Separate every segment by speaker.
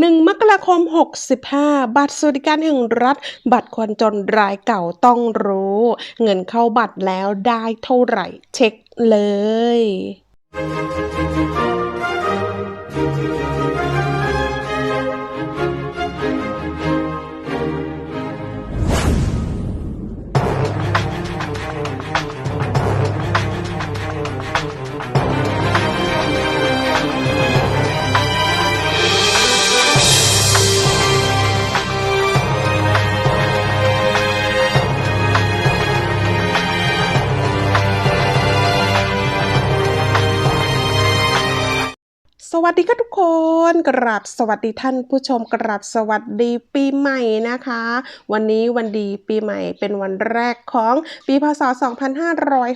Speaker 1: 1 มกราคม 65 บัตรสวัสดิการแห่งรัฐ บัตรคนจนรายเก่าต้องรู้ เงินเข้าบัตรแล้วได้เท่าไหร่ เช็คเลย วัสดีค่ะทุกคน กราบสวัสดีท่านผู้ชมกราบสวัสดีปีใหม่นะคะ วันนี้วันดีปีใหม่เป็นวันแรกของปีพศ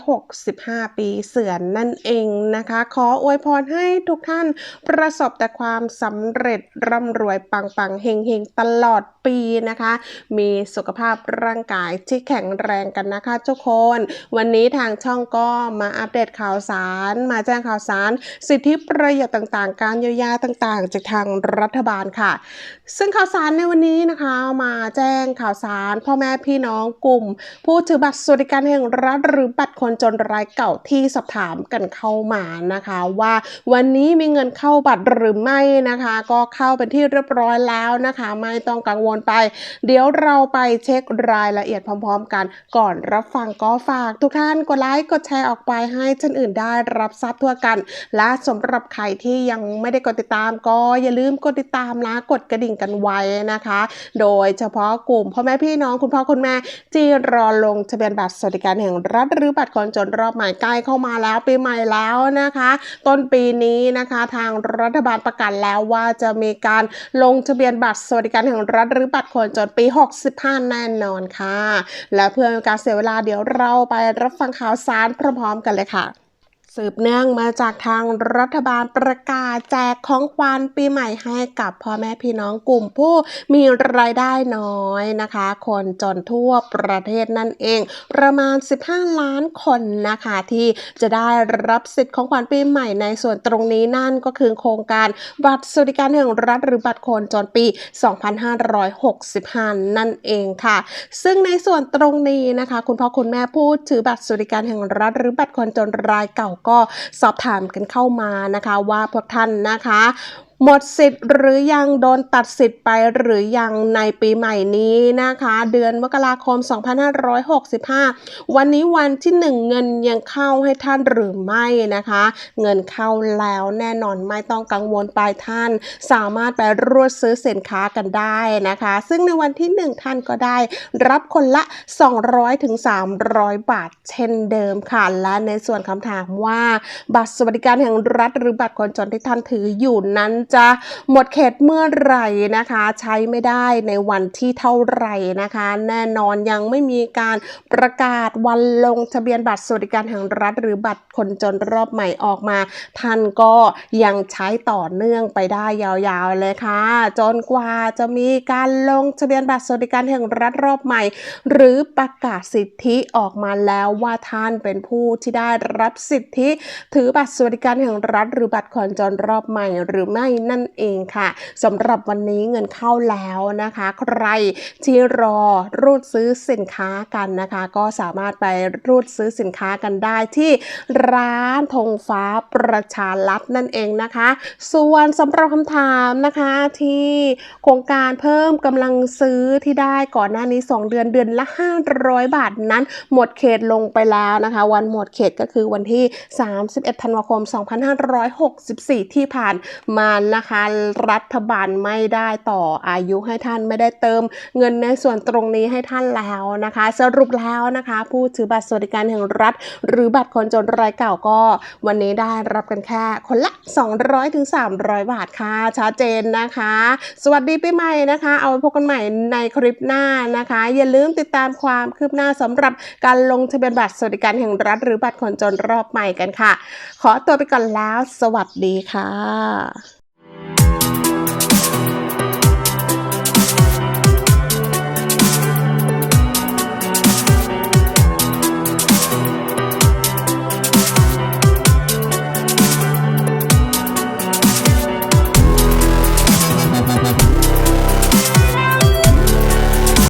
Speaker 1: 2565 ปีเสือนนั่นเองนะคะ ขออวยพรให้ทุกท่านประสบแต่ความสำเร็จร่ำรวยปังปังๆเฮงเฮงๆตลอดปีนะคะ มีสุขภาพร่างกายที่แข็งแรงกันนะคะทุกคน วันนี้ทางช่องก็มาอัปเดตข่าวสาร มาแจ้งข่าวสาร สิทธิประโยชน์ต่างๆการเยียวยาต่างๆ จากทางรัฐบาลค่ะ ซึ่งข่าวสารในวันนี้นะคะ มาแจ้งข่าวสาร พ่อแม่พี่น้องกลุ่ม ผู้ถือบัตรสวัสดิการแห่งรัฐหรือบัตรคนจนรายเก่าที่สอบถามกันเข้ามานะคะ ว่าวันนี้มีเงินเข้าบัตรหรือไม่นะคะ ก็เข้าเป็นที่เรียบร้อยแล้วนะคะ ไม่ต้องกังวลไป เดี๋ยวเราไปเช็ครายละเอียดพร้อม ๆ กันก่อนรับฟังก็ฝากทุกท่านกดไลค์กดแชร์ออกไปให้ท่านอื่นได้รับทราบทั่วกัน และสำหรับใครที่ยังไม่ได้กดติดตามก็อย่าลืมกดติดตามนะกดกระดิ่งกันไว้นะคะ โดยเฉพาะกลุ่มพ่อแม่พี่น้องคุณพ่อคุณแม่ที่รอลงทะเบียนบัตรสวัสดิการแห่งรัฐหรือบัตรคนจนรอบใหม่ใกล้เข้ามาแล้วปีใหม่แล้วนะคะ ต้นปีนี้นะคะทางรัฐบาลประกาศแล้วว่าจะมีการลงทะเบียนบัตรสวัสดิการแห่งรัฐหรือบัตรคนจนปี 65 แน่นอนค่ะ และเพื่อการเสียเวลาเดี๋ยวเราไปรับฟังข่าวสารพร้อมๆกันเลยค่ะ สืบเนื่องมาจากทางรัฐบาลประกาศแจกของขวัญปีใหม่ให้กับพ่อแม่พี่น้องกลุ่มผู้มีรายได้น้อยนะคะ คนจนทั่วประเทศนั่นเอง ประมาณ 15 ล้านคนนะคะ ที่จะได้รับสิทธิ์ของขวัญปีใหม่ในส่วนตรงนี้นั่นก็คือโครงการบัตรสวัสดิการแห่งรัฐหรือบัตรคนจนปี 2565 นั่นเองค่ะ ซึ่งในส่วนตรงนี้นะคะ คุณพ่อคุณแม่ผู้ถือบัตรสวัสดิการแห่งรัฐหรือบัตรคนจนรายเก่าก็สอบถามกันเข้ามานะคะว่าพวกท่านนะคะ หมดสิทธิ์หรือยังโดนตัดสิทธิ์ไปหรือยังในปีใหม่นี้นะคะ เดือนมกราคม 2565 วันนี้วันที่ 1 เงินยังเข้าให้ท่านหรือไม่นะคะ เงินเข้าแล้วแน่นอนไม่ต้องกังวลไปท่าน สามารถไปรวดซื้อสินค้ากันได้นะคะ ซึ่งในวันที่ 1 ท่านก็ได้ รับคนละ 200ถึง300 บาทเช่นเดิมค่ะ และในส่วนคำถามว่า บัตรสวัสดิการแห่งรัฐหรือบัตรคนจนที่ท่านถืออยู่นั้นจะหมดเขตเมื่อไหร่นะคะ ใช้ไม่ได้ในวันที่เท่าไหร่นะคะ แน่นอนยังไม่มีการประกาศวันลงทะเบียนบัตรสวัสดิการแห่งรัฐ หรือบัตรคนจนรอบใหม่ออกมา ท่านก็ยังใช้ต่อเนื่องไปได้ยาวๆเลยค่ะ จนกว่าจะมีการลงทะเบียนบัตรสวัสดิการแห่งรัฐรอบใหม่ หรือประกาศสิทธิออกมาแล้วว่าท่านเป็นผู้ที่ได้รับสิทธิ ถือบัตรสวัสดิการแห่งรัฐ หรือบัตรคนจนรอบใหม่หรือไม่นั่นเองค่ะสำหรับวันนี้เงินเข้าแล้วนะคะ ใครที่รอรูดซื้อสินค้ากันนะคะ ก็สามารถไปรูดซื้อสินค้ากันได้ที่ร้านธงฟ้าประชารัฐนั่นเองนะคะ ส่วนสำหรับคำถามนะคะที่โครงการเพิ่มกำลังซื้อที่ได้ก่อนหน้านี้ 2 เดือนเดือนละ 500 บาทนั้น หมดเขตลงไปแล้วนะคะ วันหมดเขตก็คือวันที่ 31 ธันวาคม 2564 ที่ผ่านมานะคะ รัฐบาลไม่ได้ต่ออายุให้ท่านไม่ได้เติม เงินในส่วนตรงนี้ให้ท่านแล้วนะคะ สรุปแล้วนะคะ ผู้ถือบัตรสวัสดิการแห่งรัฐ หรือบัตรคนจนรายเก่าก็วันนี้ได้รับกันแค่คนละ 200ถึง300 บาทค่ะชัดเจนนะคะ สวัสดีปีใหม่นะคะ เอาไว้พบกันใหม่ในคลิปหน้านะคะ อย่าลืมติดตามความคืบหน้าสำหรับการลงทะเบียนบัตรสวัสดิการแห่งรัฐ หรือบัตรคนจนรอบใหม่กันค่ะ ขอตัวไปก่อนแล้ว สวัสดีค่ะ